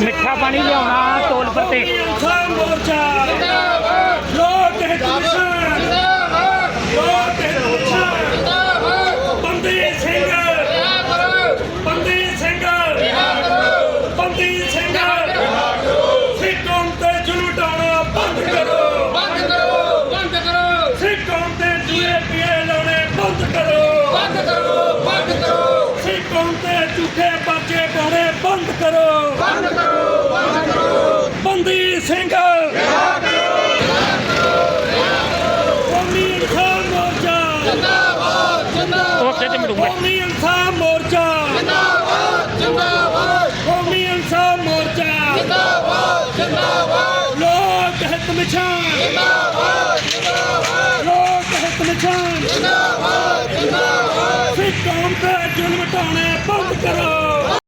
ਮਿੱਠਾ ਪਾਣੀ ਲਿਆਉਣਾ ਤੋਲ ਪਰ ਤੇ ਬੰਦ ਕਰੋ। ਬੰਦ ਕਰੋ ਬੰਦ ਕਰੋ। ਬੰਦੀ ਸਿੰਘ। ਕੌਮੀ ਇਨਸਾਨ ਮੋਰਚਾ। ਜਿੰਦਾਬਾਦ ਜਿੰਦਾਬਾਦ। ਓਕੇ ਤੇ ਮਿਲੂਗਾ। ਕੌਮੀ ਇਨਸਾਨ ਮੋਰਚਾ। ਜਿੰਦਾਬਾਦ ਜਿੰਦਾਬਾਦ। ਕੌਮੀ ਇਨਸਾਨ ਮੋਰਚਾ। ਜਿੰਦਾਬਾਦ ਜਿੰਦਾਬਾਦ। ਲੋਕ ਹਿੱਤ ਮਿਸ਼ਨ। ਜਿੰਦਾਬਾਦ ਜਿੰਦਾਬਾਦ। ਲੋਕ ਹਿੱਤ ਮਿਸ਼ਨ। ਜਿੰਦਾਬਾਦ ਜਿੰਦਾਬਾਦ। ਸਿੱਖ ਕੌਮ ਤੇ ਜ਼ੁਲਮ ਢਾਉਣੇ ਬੰਦ ਕਰੋ।